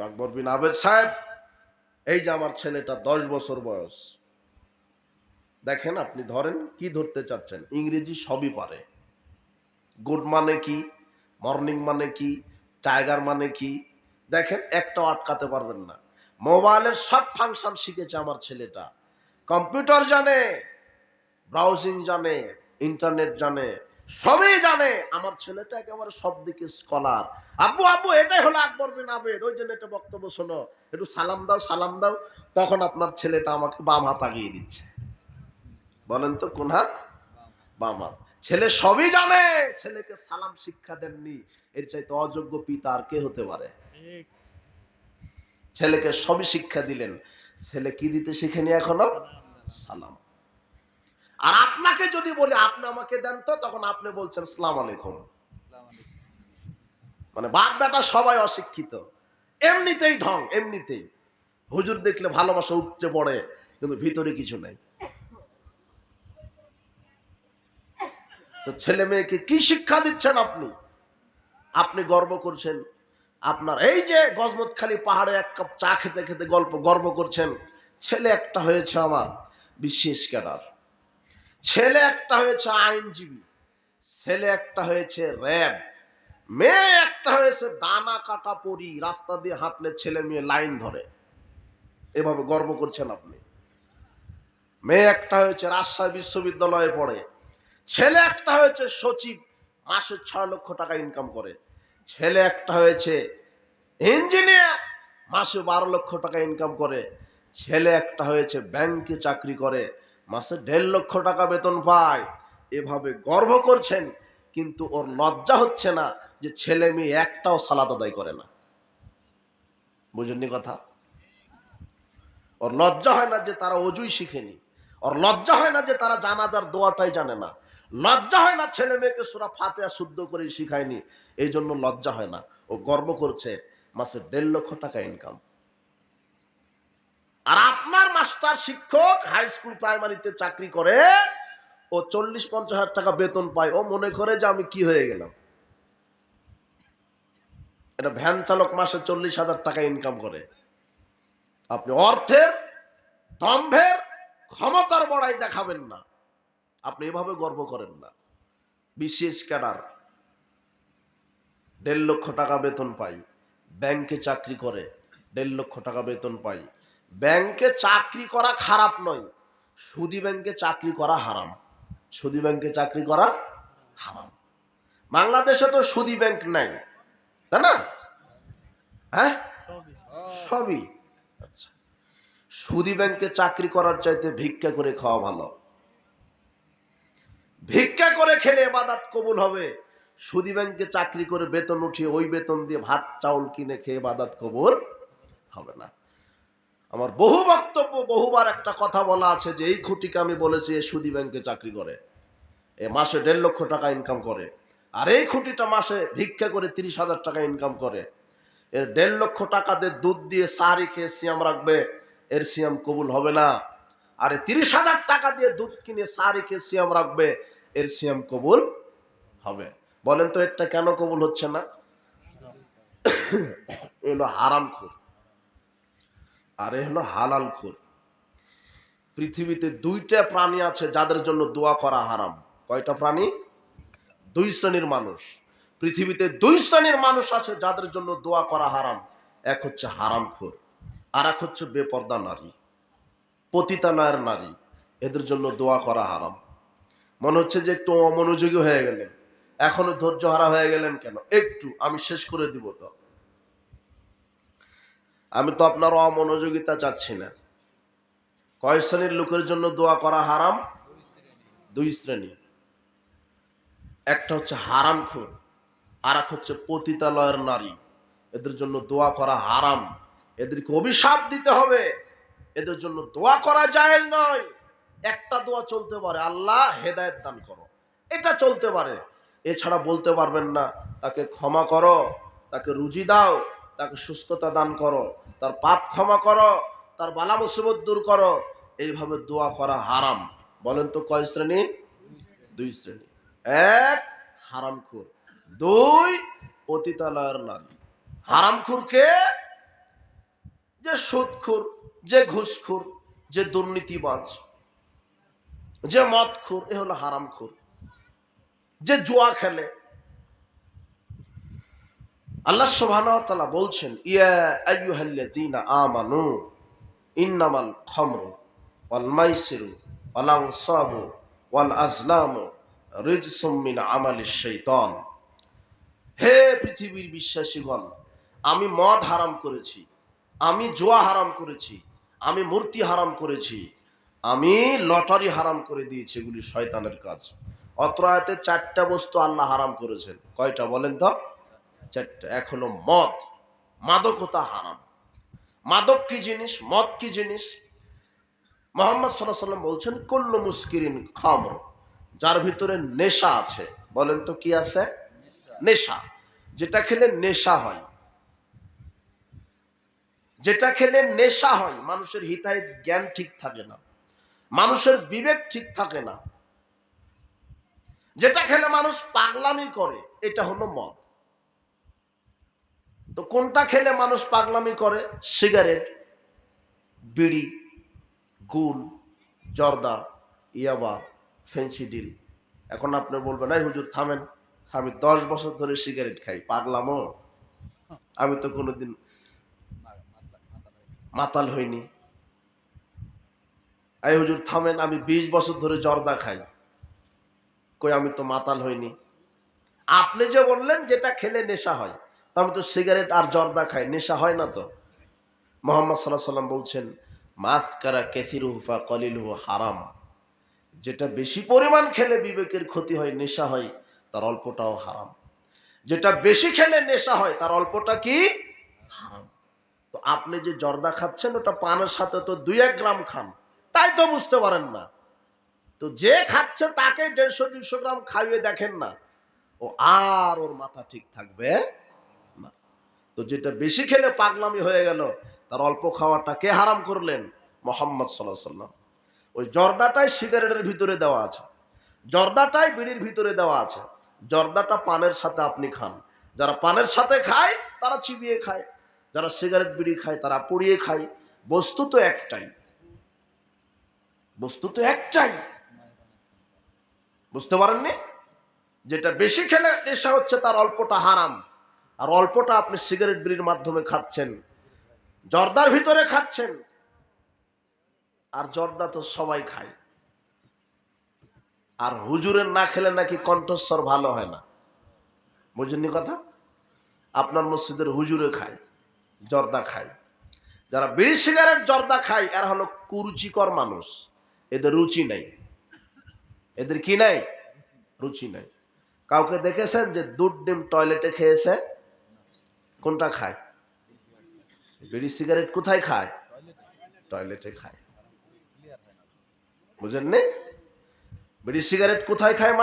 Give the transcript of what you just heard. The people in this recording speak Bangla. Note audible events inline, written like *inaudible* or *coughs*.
আকবর বিন আবেদ সাহেব, এই যে আমার ছেলেটা দশ বছর বয়স। দেখেন আপনি ধরেন কি ধরতে চাচ্ছেন, ইংরেজি সবই পারে। গুড মানে কি, মর্নিং মানে কি, টাইগার মানে কি, দেখেন একটাও আটকাতে পারবেন না। মোবাইলের সব ফাংশন শিখেছে আমার ছেলেটা। কম্পিউটার জানে, ব্রাউজিং জানে, ইন্টারনেট জানে সবই জানে আমার ছেলেটা একেবারে সব দিকে স্কলার আব্বু আব্বু, এটাই হলো আকবর বিন আবেদ। ওই জন্য একটা বক্তব্য শোনো, একটু সালাম দাও সালাম দাও। তখন আপনার ছেলেটা আমাকে বাম হাত আগিয়ে দিচ্ছে। বলেন তো, কোন হাত? বাম হাত। ছেলে সবই জানে, ছেলেকে সালাম শিক্ষা দেননি। এর চাইতে অযোগ্য পিতা আর কে হতে পারে? ছেলেকে সবই শিক্ষা দিলেন। ছেলে কি দিতে শিখেনি এখনও? সালাম। আর আপনাকে যদি বলি, আপনি আমাকে দেন তো, তখন আপনি বলছেন, সালাম আলাইকুম। মানে বাপ বেটা সবাই অশিক্ষিত। এমনিতেই ঢং, এমনিতেই। হুজুর দেখলে ভালোবাসা উপচে পড়ে, কিন্তু ভিতরে কিছু নেই। তো ছেলে মেয়েকে কি শিক্ষা দিচ্ছেন আপনি? আপনি গর্ব করছেন। আপনার এই যে গজমতখালি পাহাড়ে এক কাপ চা খেতে খেতে গল্প গর্ব করছেন। ছেলে একটা হয়েছে আমার বিশেষ ক্যাডার। ছেলে একটা হয়েছে আইনজীবী, ছেলে একটা হয়েছে র্যাব, মেয়ে একটা হয়েছে ডানা কাটা পরি, রাস্তা দিয়ে হাঁটলে ছেলে মেয়ে লাইন ধরে। এভাবে গর্ব করছেন আপনি। মেয়ে একটা হয়েছে রাজশাহী বিশ্ববিদ্যালয়ে পড়ে, ছেলে একটা হয়েছে সচিব, মাসে ছয় লক্ষ টাকা ইনকাম করে, ছেলে একটা হয়েছে ইঞ্জিনিয়ার মাসে বারো লক্ষ টাকা ইনকাম করে, ছেলে একটা হয়েছে ব্যাংকে চাকরি করে মাসে দেড় লক্ষ টাকা বেতন পায়। এভাবে গর্ব করছেন, কিন্তু ওর লজ্জা হচ্ছে না যে ছেলে মেয়ে একটাও সালাদ আদায় করে না। বুঝেননি কথা? ওর লজ্জা হয় না যে তারা অজুই শিখেনি। ওর লজ্জা হয় না যে তারা জানাজার দোয়াটাই জানে না। লজ্জা হয় না ছেলে মেয়েকে সুরা ফাতেহা শুদ্ধ করে শিখায়নি। এই জন্য লজ্জা হয় না। ও গর্ব করছে, মাসে দেড় লক্ষ টাকা ইনকাম আর আপনার মাস্টার শিক্ষক হাই স্কুল প্রাইমারিতে চাকরি করে, ও চল্লিশ পঞ্চাশ হাজার টাকা বেতন পায়। ও মনে করে যে আমি কি হয়ে গেলাম? এটা ভ্যান চালক মাসে চল্লিশ হাজার টাকা ইনকাম করে। আপনি অর্থের দম্ভের ক্ষমতার বড়াই দেখাবেন না। আপনি এভাবে গর্ব করেন না। বিশেষ ক্যাডার, দেড় লক্ষ টাকা বেতন পাই। ব্যাংকে চাকরি করে, দেড় লক্ষ টাকা বেতন পাই। ব্যাংকে চাকরি করা খারাপ নয়। সুদি ব্যাংকে চাকরি করা হারাম। সুদি ব্যাংকে চাকরি করা হারাম। বাংলাদেশে তো সুদি ব্যাংক নাই, তাই না? হ্যাঁ? সবই। আচ্ছা। সুদি ব্যাংকে চাকরি করার চাইতে ভিক্ষা করে খাওয়া ভালো। ভিক্ষা করে খেলে এবাদাত কবুল হবে। সুদি ব্যাংকে চাকরি করে বেতন উঠিয়ে ওই বেতন দিয়ে ভাত, চাউল কিনে খেয়ে বাদাত কবুল হবে না। আমার বহু বক্তব্য, বহুবার একটা কথা বলা আছে যে, এই খুঁটিকে আমি বলেছি এ সুদি ব্যাংকে চাকরি করে। এ মাসে দেড় লক্ষ টাকা ইনকাম করে। আর এই খুঁটিটা মাসে ভিক্ষা করে তিরিশ হাজার টাকা ইনকাম করে। এর দেড় লক্ষ টাকা দিয়ে দুধ দিয়ে সাহারি খেয়ে সিয়াম রাখবে, এর সিয়াম কবুল হবে না। আরে তিরিশ হাজার টাকা দিয়ে দুধ কিনে সাহারি খেয়ে সিয়াম রাখবে, এর সিয়াম কবুল হবে। বলেন তো এটা কেন কবুল হচ্ছে না? *coughs* এগুলো হারাম খুর আর এ হলো হালাল খুর। পৃথিবীতে দুইটা প্রাণী আছে যাদের জন্য দোয়া করা হারাম। কয়টা প্রাণী? দুই শ্রেণির মানুষ। পৃথিবীতে দুই শ্রেণির মানুষ আছে যাদের জন্য দোয়া করা হারাম। এক হচ্ছে হারাম খুর, আর এক হচ্ছে বেপর্দা নারী পতিতালয়ের নারী। এদের জন্য দোয়া করা হারাম। মনে হচ্ছে যে একটু অমনোযোগী হয়ে গেলেন। এখনও ধৈর্য হারা হয়ে গেলেন কেন? একটু, আমি শেষ করে দিব তো। আমি তো আপনার অমনোযোগিতা চাচ্ছি না। কয় শ্রেণির লোকের জন্য দোয়া করা হারাম? দুই শ্রেণি। একটা হচ্ছে হারাম খুন, আর এক হচ্ছে পতিতালয়ের নারী। এদের জন্য দোয়া করা হারাম। এদেরকে অভিশাপ দিতে হবে। এদের জন্য দোয়া করা যায় নয়। একটা দোয়া চলতে পারে, আল্লাহ হেদায়েত দান করো। এটা চলতে পারে। এছাড়া বলতে পারবেন না, তাকে ক্ষমা করো, তাকে রুজি দাও, তাকে সুস্থতা দান করো। তার পাপ ক্ষমা করো, তার বালা মুসিবত দূর করো। এইভাবে দোয়া করা হারাম। বলেন তো কয় শ্রেণি? দুই শ্রেণি। এক, হারামখুর। দুই পতিতালয়ের নারী। হারামখুরকে যে সুদখুর, যে ঘুষখুর, যে দুর্নীতিবাজ, যে মদ মদখুর, এ হলো হারামখুর। যে জুয়া খেলে আল্লাহ ওয়া বলছেন, ইয়া আমানু ইন্নামাল খামরু ওয়াল মাইসিরু ওয়াল আনসাবু ওয়াল আজলামু রিজসুম মিন আমালিশ শাইতান। হে পৃথিবীর বিশ্বাসীগণ, আমি মদ হারাম করেছি, আমি জোয়া হারাম করেছি, আমি মূর্তি হারাম করেছি, আমি লটারি হারাম করে দিয়েছি, এগুলি শয়তানের কাজ। অত্র আয়াতে চারটা বস্তু আল্লাহ হারাম করেছেন। কয়টা বলেন তো? চারটা এক হলো মদ। মাদকতা হারাম। মাদক কি জিনিস? মদ কি জিনিস? মোহাম্মদ সাল্লাহ সাল্লাম বলছেন, কল্ল মুস্কিরিন খামর যার ভিতরে নেশা আছে। বলেন তো কি আছে? নেশা। যেটা খেলে নেশা হয়। যেটা খেলে নেশা হয়, মানুষের হিতাহিত জ্ঞান ঠিক থাকে না। মানুষের বিবেক ঠিক থাকে না। যেটা খেলে মানুষ পাগলামি করে, এটা হলো মদ। তো কোনটা খেলে মানুষ পাগলামি করে? সিগারেট, বিড়ি, গুল, জর্দা, ইয়াবা ফেন্সিডিল এখন আপনি বলবেন, এই হুজুর, থামেন। আমি দশ বছর ধরে সিগারেট খাই, পাগলামো। আমি তো কোনোদিন মাতাল হইনি। এই হুজুর, থামেন, আমি বিশ বছর ধরে জর্দা খাই। কই, আমি তো মাতাল হইনি। আপনি যে বললেন, যেটা খেলে নেশা হয়। তা আমি তো সিগারেট আর জর্দা খায়, নেশা হয় না তো। মোহাম্মদ সাল্লাহ সাল্লাম বলছেন মাছ কারা কেসির হুফা কলিল হারাম। যেটা বেশি পরিমাণ খেলে বিবেকের ক্ষতি হয়, নেশা হয়, তার অল্পটাও হারাম। যেটা বেশি খেলে নেশা হয়, তার অল্পটা কি? হারাম। তো আপনি যে জর্দা খাচ্ছেন, ওটা পানের সাথে তো দুই এক গ্রাম খান, তাই তো বুঝতে পারেন না। তো যে খাচ্ছে, তাকে দেড়শো, দুইশো গ্রাম খাইয়ে দেখেন না। ও আর ওর মাথা ঠিক থাকবে তো যেটা বেশি খেলে পাগলামি হয়ে গেল, তার অল্প খাওয়াটা কে হারাম করলেন? মোহাম্মদ সাল্লাহ সাল্লাম ওই জর্দাটাই সিগারেটের ভিতরে দেওয়া আছে। জর্দাটাই বিড়ির ভিতরে দেওয়া আছে। জর্দাটা পানের সাথে আপনি খান। যারা পানের সাথে খায়, তারা চিবিয়ে খায়। যারা সিগারেট, বিড়ি খায়, তারা পুড়িয়ে খায়। বস্তু তো একটাই। বস্তু তো একটাই। বুঝতে পারেননি? যেটা বেশি খেলে নেশা হচ্ছে, তার অল্পটা হারাম। আর অল্পটা আপনি সিগারেট বিড়ির মাধ্যমে খাচ্ছেন। জর্দার ভিতরে খাচ্ছেন। আর জর্দা তো সবাই খায়। আর হুজুরের না খেলে নাকি কণ্ঠস্বর ভালো হয় না। বুঝেননি কথা? আপনার মসজিদের হুজুরে খায়, জর্দা খায়। যারা বিড়ি সিগারেট জর্দা খায়, এরা হলো কুরুচিকর মানুষ। এদের রুচি নাই। এদের কি নাই? রুচি নাই। কাউকে দেখেছেন যে দুধ ডিম টয়লেটে খেয়েছে? কোনটা খায়? বিড়ি, সিগারেট কোথায় খায়? টয়লেটে খায়। বুঝেন বুঝেননি? বিড়ি, সিগারেট কোথায় খায় মানুষ?